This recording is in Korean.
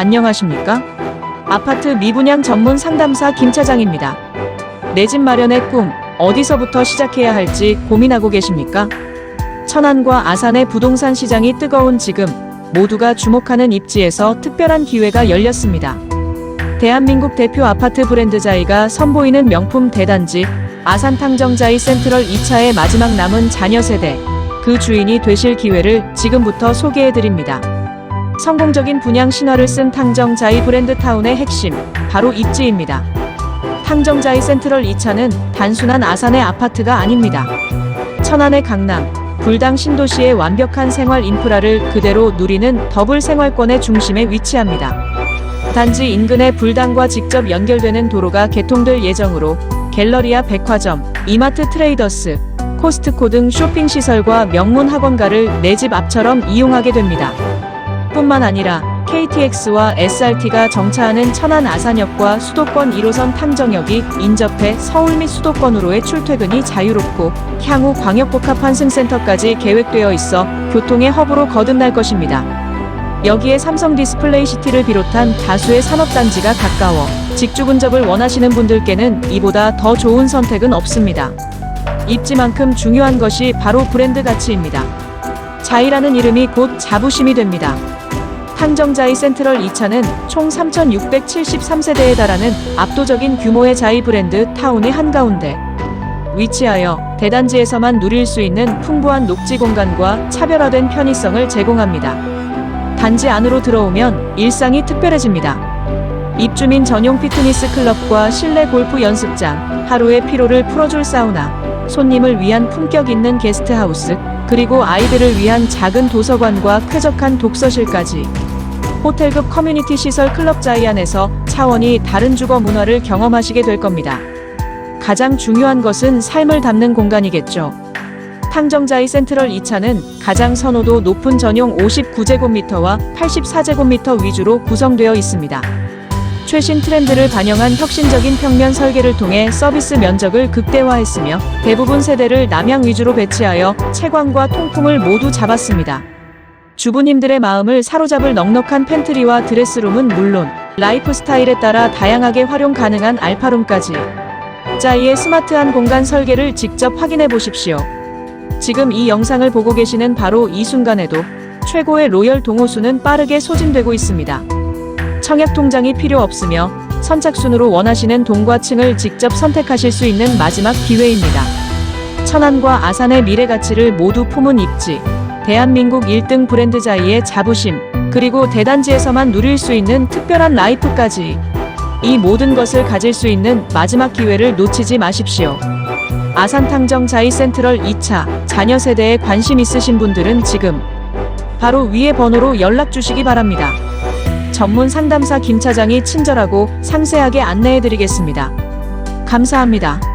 안녕하십니까? 아파트 미분양 전문 상담사 김 차장입니다. 내 집 마련의 꿈, 어디서부터 시작해야 할지 고민하고 계십니까? 천안과 아산의 부동산 시장이 뜨거운 지금 모두가 주목하는 입지에서 특별한 기회가 열렸습니다. 대한민국 대표 아파트 브랜드자이가 선보이는 명품 대단지 아산 탕정자이 센트럴 2차의 마지막 남은 자녀 세대 그 주인이 되실 기회를 지금부터 소개해 드립니다. 성공적인 분양 신화를 쓴 탕정자이 브랜드 타운의 핵심 바로 입지입니다. 탕정자이 센트럴 2차는 단순한 아산의 아파트가 아닙니다. 천안의 강남, 불당 신도시의 완벽한 생활 인프라를 그대로 누리는 더블 생활권의 중심에 위치합니다. 단지 인근의 불당과 직접 연결되는 도로가 개통될 예정으로 갤러리아 백화점, 이마트 트레이더스, 코스트코 등 쇼핑 시설과 명문 학원가를 내 집 앞처럼 이용하게 됩니다. 뿐만 아니라 KTX와 SRT가 정차하는 천안 아산역과 수도권 1호선 탕정역이 인접해 서울 및 수도권으로의 출퇴근이 자유롭고 향후 광역복합환승센터까지 계획되어 있어 교통의 허브로 거듭날 것입니다. 여기에 삼성 디스플레이 시티를 비롯한 다수의 산업단지가 가까워 직주 근접을 원하시는 분들께는 이보다 더 좋은 선택은 없습니다. 입지만큼 중요한 것이 바로 브랜드 가치입니다. 자이라는 이름이 곧 자부심이 됩니다. 탕정자이 센트럴 2차는 총 3,673세대에 달하는 압도적인 규모의 자이 브랜드 타운의 한가운데 위치하여 대단지에서만 누릴 수 있는 풍부한 녹지 공간과 차별화된 편의성을 제공합니다. 단지 안으로 들어오면 일상이 특별해집니다. 입주민 전용 피트니스 클럽과 실내 골프 연습장, 하루의 피로를 풀어줄 사우나, 손님을 위한 품격 있는 게스트하우스, 그리고 아이들을 위한 작은 도서관과 쾌적한 독서실까지. 호텔급 커뮤니티 시설 클럽 자이안에서 차원이 다른 주거 문화를 경험하시게 될 겁니다. 가장 중요한 것은 삶을 담는 공간이겠죠. 탕정자이 센트럴 2차는 가장 선호도 높은 전용 59제곱미터와 84제곱미터 위주로 구성되어 있습니다. 최신 트렌드를 반영한 혁신적인 평면 설계를 통해 서비스 면적을 극대화했으며 대부분 세대를 남향 위주로 배치하여 채광과 통풍을 모두 잡았습니다. 주부님들의 마음을 사로잡을 넉넉한 팬트리와 드레스룸은 물론 라이프 스타일에 따라 다양하게 활용 가능한 알파룸까지 짜이의 스마트한 공간 설계를 직접 확인해 보십시오. 지금 이 영상을 보고 계시는 바로 이 순간에도 최고의 로열 동호수는 빠르게 소진되고 있습니다. 청약 통장이 필요 없으며 선착순으로 원하시는 동과 층을 직접 선택하실 수 있는 마지막 기회입니다. 천안과 아산의 미래 가치를 모두 품은 입지, 대한민국 1등 브랜드 자이의 자부심, 그리고 대단지에서만 누릴 수 있는 특별한 라이프까지 이 모든 것을 가질 수 있는 마지막 기회를 놓치지 마십시오. 아산탕정 자이 센트럴 2차 자녀 세대에 관심 있으신 분들은 지금 바로 위의 번호로 연락 주시기 바랍니다. 전문 상담사 김 차장이 친절하고 상세하게 안내해 드리겠습니다. 감사합니다.